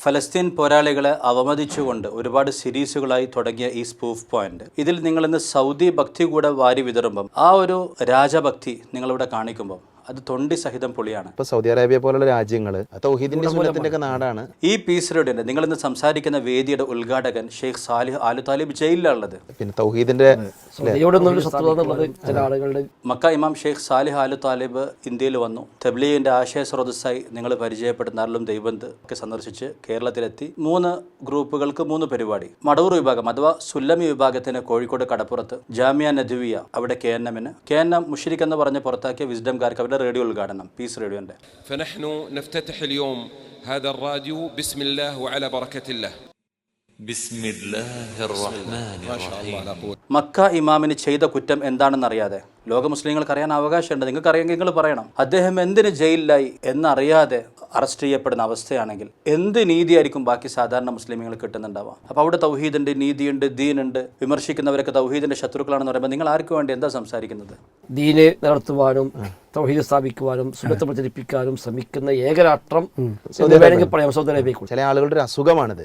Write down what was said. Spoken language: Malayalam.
ഫലസ്തീൻ പോരാളികളെ അവമതിച്ചുകൊണ്ട് ഒരുപാട് സീരീസുകളായി തുടങ്ങിയ ഈ സ്പൂഫ് പോയിന്റ് ഇതിൽ നിങ്ങളിന്ന് സൗദി ഭക്തി കൂടെ വാരി വിതറുമ്പം ആ ഒരു രാജഭക്തി നിങ്ങളിവിടെ കാണിക്കുമ്പം അത് തൊണ്ടി സഹിതം പൊളിയാണ്. ഇപ്പൊ സൗദി അറേബ്യ പോലുള്ള രാജ്യങ്ങൾ തൗഹീദിന്റെ സുന്നത്തിന്റെ ഒക്കെ നാടാണ്. ഈ പീസിലൂടെ നിങ്ങൾ ഇന്ന് സംസാരിക്കുന്ന വേദിയുടെ ഉദ്ഘാടകൻ ഷെയ്ഖ് സാലിഹ് ആലു താലിബ് ജയിലിലാണുള്ളത്. പിന്നെ തൗഹീദിന്റെ ചില ആളുകളുടെ മക്ക ഇമാം ഷെയ്ഖ് സാലിഹ് ആലു താലിബ് ഇന്ത്യയിൽ വന്നു. തെബ്ലീഗിന്റെ ആശയ സ്രോതസ്സായി നിങ്ങൾ പരിചയപ്പെടുന്ന അരുളും ദൈവന്ത് ഒക്കെ സന്ദർശിച്ച് കേരളത്തിലെത്തി. മൂന്ന് ഗ്രൂപ്പുകൾക്ക് മൂന്ന് പരിപാടി. മടവൂർ വിഭാഗം അഥവാ സുല്ലമി വിഭാഗത്തിന് കോഴിക്കോട് കടപ്പുറത്ത് ജാമിയ നദുവിയ അവിടെ കെ എൻ എമ്മിന്. കെ എൻ എം മുഷിരിക്ക് എന്ന് പറഞ്ഞ് പുറത്താക്കിയ വിസ്ഡംകാർക്ക് അവരുടെ റേഡിയോ ഉദ്ഘാടനം പീസ് റേഡിയോന്റെ فنحن نفتتح اليوم هذا الراديو بسم الله وعلى بركة الله بسم الله الرحمن الرحيم മക്ക ഇമാമിന് ചെയ്ത കുറ്റം എന്താണെന്ന് അറിയാതെ ലോക മുസ്ലിങ്ങൾക്ക് അറിയാൻ അവകാശമുണ്ട് നിങ്ങൾക്ക് അറിയാമെങ്കിൽ നിങ്ങൾ പറയണം അദ്ദേഹം എന്തിന് ജയിലിലായി എന്നറിയാതെ അറസ്റ്റ് ചെയ്യപ്പെടുന്ന അവസ്ഥയാണെങ്കിൽ എന്ത് നീതിയായിരിക്കും ബാക്കി സാധാരണ മുസ്ലിമുകൾ കിട്ടുന്നുണ്ടാവുക? അപ്പോൾ അവിടെ തൗഹീദുണ്ട് നീതിയുണ്ട് ദീനുണ്ട്. വിമർശിക്കുന്നവരൊക്കെ തൗഹീദിന്റെ ശത്രുക്കളാണെന്ന് പറയുമ്പോൾ നിങ്ങൾ ആർക്ക് വേണ്ടി എന്താ സംസാരിക്കുന്നത്? ദീനെ നടത്തുവാനും തൗഹീദ് സ്ഥാപിക്കുവാനും സുന്നത്ത് പ്രചരിപ്പിക്കാനും ശ്രമിക്കുന്ന ഏകരാഷ്ട്രം വേണമെങ്കിൽ പറയാം. സൗദി ചില ആളുകളുടെ ഒരു അസുഖമാണിത്.